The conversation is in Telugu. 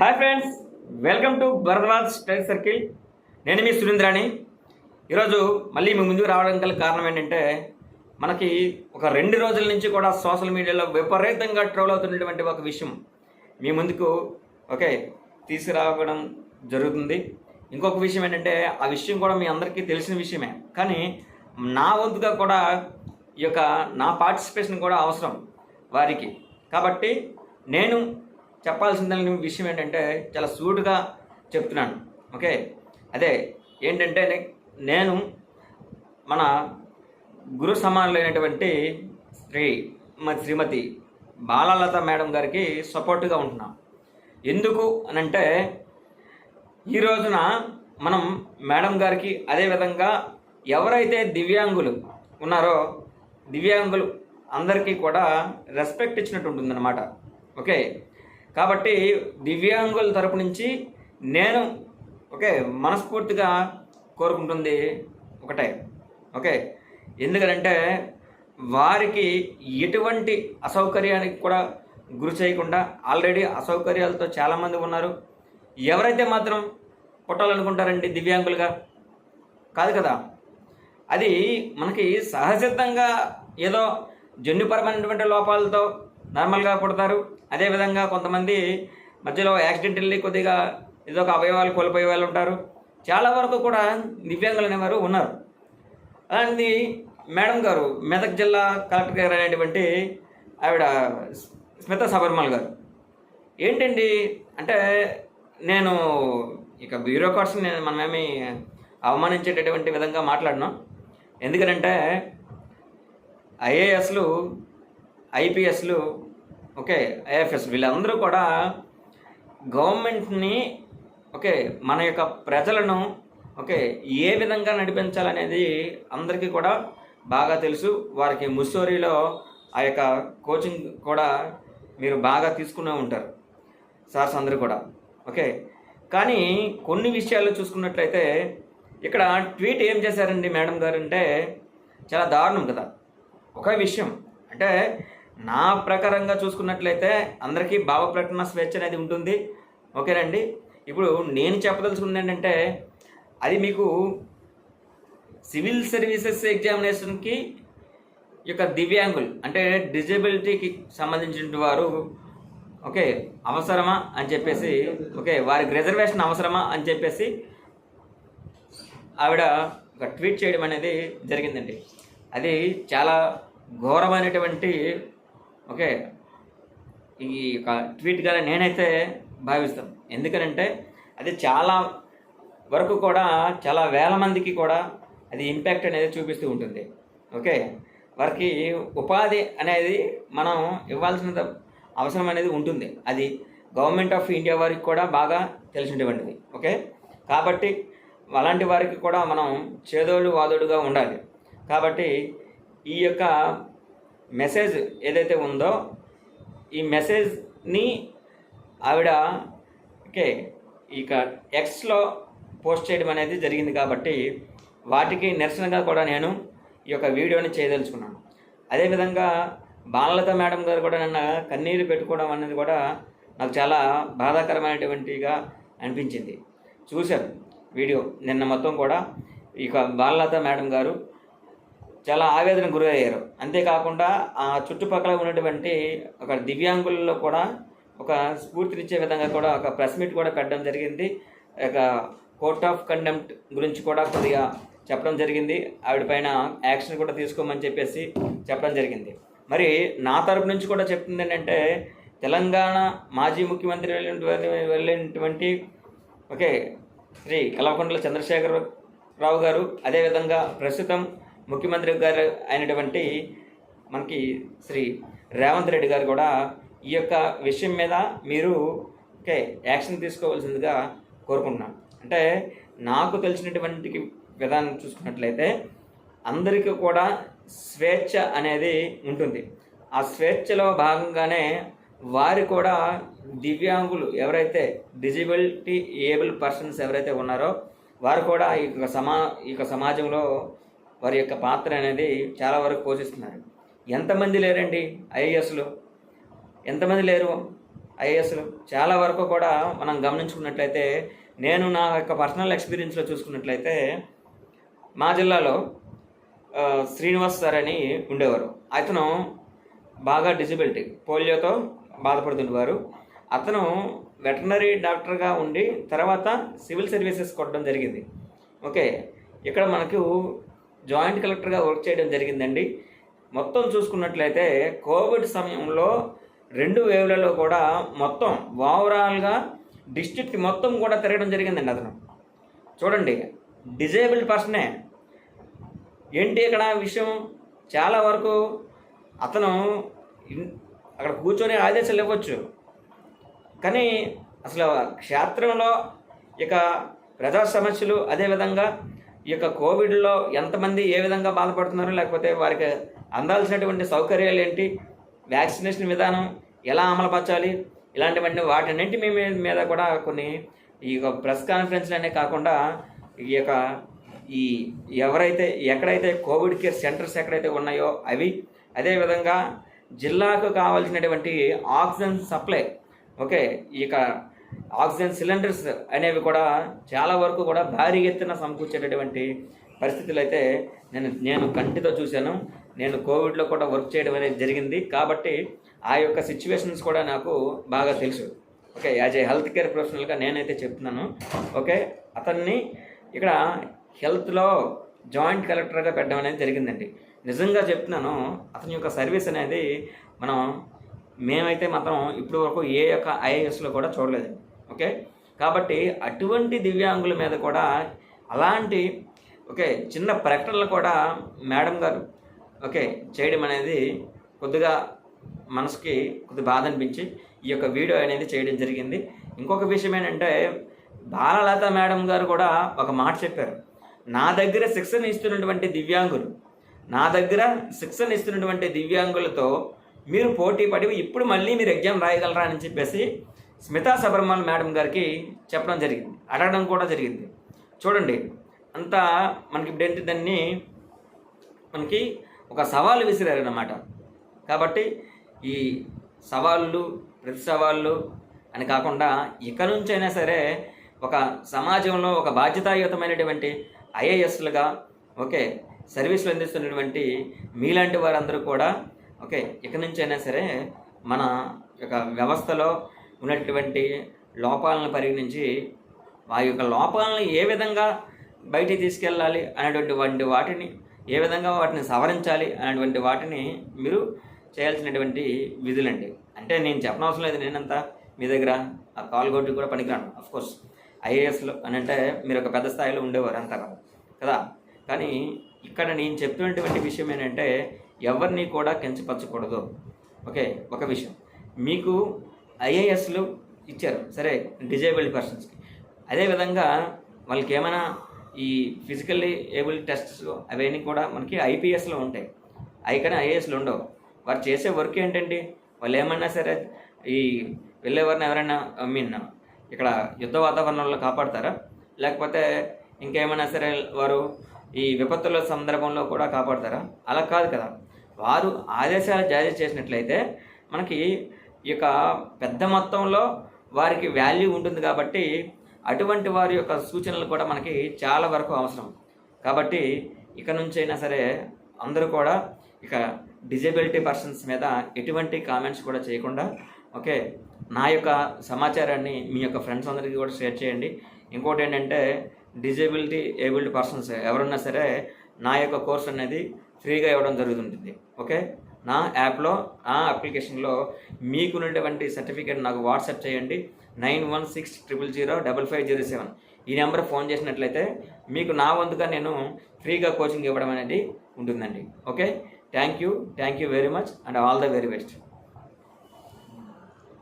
Hi friends welcome to Bharadwaj study circle. నేను మీ సురేంద్రాని ఈరోజు మళ్ళీ మీ ముందుకు రావడం గల కారణం ఏంటంటే మనకి ఒక రెండు రోజుల నుంచి కూడా సోషల్ మీడియాలో విపరీతంగా ట్రోల్ అవుతున్నటువంటి ఒక విషయం మీ ముందుకు ఓకే తీసుకురావడం జరుగుతుంది. ఇంకొక విషయం ఏంటంటే ఆ విషయం కూడా మీ అందరికీ తెలిసిన విషయమే. కానీ నా వంతుగా కూడా ఈ యొక్క నా పార్టిసిపేషన్ కూడా అవసరం వారికి. కాబట్టి నేను చెప్పాల్సిన విషయం ఏంటంటే చాలా సూటుగా చెప్తున్నాను. ఓకే? అదే ఏంటంటే నేను మన గురు సమానులైనటువంటి శ్రీ శ్రీమతి బాలలత మేడం గారికి సపోర్ట్గా ఉంటున్నాం. ఎందుకు అని అంటే ఈ రోజున మనం మేడం గారికి అదేవిధంగా ఎవరైతే దివ్యాంగులు ఉన్నారో దివ్యాంగులు అందరికీ కూడా రెస్పెక్ట్ ఇచ్చినట్టు ఉంటుందన్నమాట. ఓకే? కాబట్టి దివ్యాంగుల తరపు నుంచి నేను ఓకే మనస్ఫూర్తిగా కోరుకుంటుంది ఒకటే ఓకే? ఎందుకంటే వారికి ఎటువంటి అసౌకర్యానికి కూడా గురి చేయకుండా ఆల్రెడీ అసౌకర్యాలతో చాలామంది ఉన్నారు. ఎవరైతే మాత్రం పుట్టాలనుకుంటారండి దివ్యాంగులుగా? కాదు కదా? అది మనకి సహసిద్ధంగా ఏదో జన్యుపరమైనటువంటి లోపాలతో నార్మల్గా పుడతారు అదేవిధంగా కొంతమంది మధ్యలో యాక్సిడెంట్ వెళ్ళి కొద్దిగా ఏదో ఒక అవయవాలు కోల్పోయే వాళ్ళు ఉంటారు. చాలా వరకు కూడా దివ్యాంగులు అనేవారు ఉన్నారు. అలాంటి మేడం గారు మెదక్ జిల్లా కలెక్టర్ గారు అనేటువంటి ఆవిడ స్మిత సబర్మల్ గారు. ఏంటండి? అంటే నేను ఇక బ్యూరోక్రాట్స్ నేను మనమేమి అవమానించేటటువంటి విధంగా మాట్లాడినాం. ఎందుకంటే ఐఏఎస్లు ఐపీఎస్లు ఓకే ఐఎఫ్ఎస్ వీళ్ళందరూ కూడా గవర్నమెంట్ని ఓకే మన యొక్క ప్రజలను ఓకే ఏ విధంగా నడిపించాలనేది అందరికీ కూడా బాగా తెలుసు. వారికి ముస్సోరీలో ఆ యొక్క కోచింగ్ కూడా మీరు బాగా తీసుకునే ఉంటారు. సార్స్ అందరూ కూడా ఓకే. కానీ కొన్ని విషయాలు చూసుకున్నట్లయితే ఇక్కడ ట్వీట్ ఏం చేశారండి మేడం గారు అంటే చాలా దారుణం కదా. ఒక విషయం అంటే నా ప్రకారంగా చూసుకున్నట్లయితే అందరికీ భావ ప్రకటన స్వేచ్ఛ అనేది ఉంటుంది. ఓకేనండి? ఇప్పుడు నేను చెప్పదలుచుకుంది ఏంటంటే అది మీకు సివిల్ సర్వీసెస్ ఎగ్జామినేషన్కి యొక్క దివ్యాంగులు అంటే డిజబిలిటీకి సంబంధించిన వారు ఓకే అవసరమా అని చెప్పేసి ఓకే వారికి రిజర్వేషన్ అవసరమా అని చెప్పేసి ఆవిడ ఒక ట్వీట్ చేయడం అనేది జరిగిందండి. అది చాలా ఘోరమైనటువంటి ఓకే. ఈ యొక్క ట్వీట్గా నేనైతే భావిస్తాను ఎందుకనంటే అది చాలా వరకు కూడా చాలా వేల మందికి కూడా అది ఇంపాక్ట్ అనేది చూపిస్తూ ఉంటుంది. ఓకే. వారికి ఉపాధి అనేది మనం ఇవ్వాల్సిన అవసరం అనేది ఉంటుంది. అది గవర్నమెంట్ ఆఫ్ ఇండియా వారికి కూడా బాగా తెలిసినటువంటిది. ఓకే. కాబట్టి అలాంటి వారికి కూడా మనం చేదోడు వాదోడుగా ఉండాలి. కాబట్టి ఈ యొక్క మెసేజ్ ఏదైతే ఉందో ఈ మెసేజ్ని ఆవిడ ఓకే ఇక ఎక్స్లో పోస్ట్ చేయడం అనేది జరిగింది కాబట్టి వాటికి నిరసనగా కూడా నేను ఈ యొక్క వీడియోని చేయదలుచుకున్నాను. అదేవిధంగా బాలలత మేడం గారు కూడా నిన్న కన్నీరు పెట్టుకోవడం అనేది కూడా నాకు చాలా బాధాకరమైనటువంటిగా అనిపించింది. చూశారు వీడియో నిన్న మొత్తం కూడా. ఇక బాలలత మేడం గారు చాలా ఆవేదన గురయ్యారు. అంతేకాకుండా ఆ చుట్టుపక్కల ఉన్నటువంటి ఒక దివ్యాంగులలో కూడా ఒక స్ఫూర్తినిచ్చే విధంగా కూడా ఒక ప్రెస్ మీట్ కూడా పెట్టడం జరిగింది. ఒక కోర్ట్ ఆఫ్ కండెంప్ట్ గురించి కూడా కొద్దిగా చెప్పడం జరిగింది. ఆవిడ పైన యాక్షన్ కూడా తీసుకోమని చెప్పేసి చెప్పడం జరిగింది. మరి నా తరపు నుంచి కూడా చెప్తుంది ఏంటంటే తెలంగాణ మాజీ ముఖ్యమంత్రి వెళ్ళినటువంటి వెళ్ళినటువంటి ఓకే శ్రీ కల్వకుంట్ల చంద్రశేఖర రావు గారు అదేవిధంగా ప్రస్తుతం ముఖ్యమంత్రి గారు అయినటువంటి మనకి శ్రీ రేవంత్ రెడ్డి గారు కూడా ఈ యొక్క విషయం మీద మీరు ఓకే యాక్షన్ తీసుకోవాల్సిందిగా కోరుకుంటున్నాను. అంటే నాకు తెలిసినటువంటి విధానం చూసుకున్నట్లయితే అందరికీ కూడా స్వేచ్ఛ అనేది ఉంటుంది. ఆ స్వేచ్ఛలో భాగంగానే వారు కూడా దివ్యాంగులు ఎవరైతే డిజిబిలిటీ ఏబుల్ పర్సన్స్ ఎవరైతే ఉన్నారో వారు కూడా ఈ యొక్క సమా ఈ యొక్క సమాజంలో వారి యొక్క పాత్ర అనేది చాలా వరకు పోషిస్తున్నారు. ఎంతమంది లేరండి ఐఏఎస్లు? ఎంతమంది లేరు ఐఏఎస్లు? చాలా వరకు కూడా మనం గమనించుకున్నట్లయితే నేను నా యొక్క పర్సనల్ ఎక్స్పీరియన్స్లో చూసుకున్నట్లయితే మా జిల్లాలో శ్రీనివాస్ సార్ అని ఉండేవారు. అతను బాగా డిజబిలిటీ పోలియోతో బాధపడుతుండేవారు. అతను వెటనరీ డాక్టర్గా ఉండి తర్వాత సివిల్ సర్వీసెస్ కొట్టడం జరిగింది. ఓకే ఇక్కడ మనకు జాయింట్ కలెక్టర్గా వర్క్ చేయడం జరిగిందండి. మొత్తం చూసుకున్నట్లయితే కోవిడ్ సమయంలో రెండు వేవ్లలో కూడా మొత్తం ఓవరాల్గా డిస్ట్రిక్ట్ మొత్తం కూడా తిరగడం జరిగిందండి అతను. చూడండి డిజేబుల్డ్ పర్సనే. ఏంటి ఇక్కడ విషయం? చాలా వరకు అతను అక్కడ కూర్చొని ఆదేశాలు ఇవ్వచ్చు. కానీ అసలు క్షేత్రంలో ఇక ప్రజా సమస్యలు అదేవిధంగా ఈ యొక్క కోవిడ్లో ఎంతమంది ఏ విధంగా బాధపడుతున్నారు లేకపోతే వారికి అందాల్సినటువంటి సౌకర్యాలు ఏంటి? వ్యాక్సినేషన్ విధానం ఎలా అమలుపరచాలి? ఇలాంటివన్నీ వాటన్నింటి మీ మీద కూడా కొన్ని ఈ యొక్క ప్రెస్ కాన్ఫరెన్స్లనే కాకుండా ఈ యొక్క ఈ ఎవరైతే ఎక్కడైతే కోవిడ్ కేర్ సెంటర్స్ ఎక్కడైతే ఉన్నాయో అవి అదేవిధంగా జిల్లాకు కావాల్సినటువంటి ఆక్సిజన్ సప్లై ఓకే ఈ యొక్క ఆక్సిజన్ సిలిండర్స్ అనేవి కూడా చాలా వరకు కూడా భారీ ఎత్తున సమకూర్చేటటువంటి పరిస్థితులు అయితే నేను నేను కంటితో చూశాను. నేను కోవిడ్లో కూడా వర్క్ చేయడం అనేది జరిగింది. కాబట్టి ఆ యొక్క సిచ్యువేషన్స్ కూడా నాకు బాగా తెలుసు. Okay as a health care ప్రొఫెషనల్గా నేనైతే చెప్తున్నాను. ఓకే అతన్ని ఇక్కడ హెల్త్లో జాయింట్ కలెక్టర్గా పెట్టడం అనేది జరిగిందండి. నిజంగా చెప్తున్నాను అతని యొక్క సర్వీస్ అనేది మనం మేమైతే మాత్రం ఇప్పుడు వరకు ఏ యొక్క ఐఏఎస్లో కూడా చూడలేదు ఓకే? కాబట్టి అటువంటి దివ్యాంగుల మీద కూడా అలాంటి ఓకే చిన్న ప్రకటనలు కూడా మేడం గారు ఓకే చేయడం అనేది కొద్దిగా మనసుకి కొద్ది బాధ అనిపించి ఈ యొక్క వీడియో అనేది చేయడం జరిగింది. ఇంకొక విషయం ఏంటంటే బాలలత మేడం గారు కూడా ఒక మాట చెప్పారు. నా దగ్గర శిక్షణ ఇస్తున్నటువంటి దివ్యాంగులు నా దగ్గర శిక్షణ ఇస్తున్నటువంటి దివ్యాంగులతో మీరు పోటీ పడి ఇప్పుడు మళ్ళీ మీరు ఎగ్జామ్ రాయగలరా అని చెప్పేసి స్మితా సబర్మల్ మేడం గారికి చెప్పడం జరిగింది. అడగడం కూడా జరిగింది. చూడండి అంతా మనకి ఇప్పుడు ఏంటి దాన్ని? మనకి ఒక సవాలు విసిరారనమాట కాబట్టి ఈ సవాళ్ళు ప్రతి సవాళ్ళు అని కాకుండా ఇక నుంచైనా సరే ఒక సమాజంలో ఒక బాధ్యతాయుతమైనటువంటి ఐఏఎస్లుగా ఓకే సర్వీసులు అందిస్తున్నటువంటి మీలాంటి వారందరూ కూడా ఓకే ఇక నుంచైనా సరే మన యొక్క వ్యవస్థలో ఉన్నటువంటి లోపాలను పరిగణించి ఆ యొక్క లోపాలను ఏ విధంగా బయటికి తీసుకెళ్ళాలి అనేటువంటి వంటి వాటిని ఏ విధంగా వాటిని సవరించాలి అనేటువంటి వాటిని మీరు చేయాల్సినటువంటి విధులండి. అంటే నేను చెప్పనవసరం లేదు నేనంతా మీ దగ్గర ఆ కాల్గొట్టి కూడా పనికిరాను అఫ్కోర్స్ ఐఏఎస్లో అని అంటే మీరు ఒక పెద్ద స్థాయిలో ఉండేవారు అంతగా కదా. కానీ ఇక్కడ నేను చెప్పినటువంటి విషయం ఏంటంటే ఎవరిని కూడా కించపరచకూడదు. ఓకే ఒక విషయం. మీకు ఐఏఎస్లు ఇచ్చారు. సరే డిజేబుల్డ్ పర్సన్స్కి. అదేవిధంగా వాళ్ళకి ఏమైనా ఈ ఫిజికల్లీ ఏబుల్ టెస్ట్స్ అవన్నీ కూడా మనకి ఐపీఎస్లో ఉంటాయి. అవి కానీ ఐఏఎస్లు ఉండవు. వారు చేసే వర్క్ ఏంటండి? వాళ్ళు ఏమన్నా సరే ఈ వెళ్ళేవారిని ఎవరైనా ఐ మీన్ ఇక్కడ యుద్ధ వాతావరణంలో కాపాడతారా? లేకపోతే ఇంకేమైనా సరే వారు ఈ విపత్తుల సందర్భంలో కూడా కాపాడతారా? అలా కాదు కదా. వారు ఆదేశాలు జారీ చేసినట్లయితే మనకి ఈ యొక్క పెద్ద మొత్తంలో వారికి వాల్యూ ఉంటుంది కాబట్టి అటువంటి వారి యొక్క సూచనలు కూడా మనకి చాలా వరకు అవసరం. కాబట్టి ఇక నుంచైనా సరే అందరూ కూడా ఇక డిజబిలిటీ పర్సన్స్ మీద ఎటువంటి కామెంట్స్ కూడా చేయకుండా ఓకే నా యొక్క సమాచారాన్ని మీ యొక్క ఫ్రెండ్స్ అందరికీ కూడా షేర్ చేయండి. ఇంకోటి ఏంటంటే డిజేబిలిటీ ఏబుల్డ్ పర్సన్స్ ఎవరున్నా సరే నా యొక్క కోర్స్ అనేది ఫ్రీగా ఇవ్వడం జరుగుతుంటుంది. ఓకే? నా యాప్లో నా అప్లికేషన్లో మీకున్నటువంటి సర్టిఫికేట్ నాకు వాట్సాప్ చేయండి. Nine one six triple zero double five zero seven. ఈ నెంబర్ ఫోన్ చేసినట్లయితే మీకు నా వంతుగా నేను ఫ్రీగా కోచింగ్ ఇవ్వడం అనేది ఉంటుందండి. Okay? Thank you. Thank you very much and all the very best.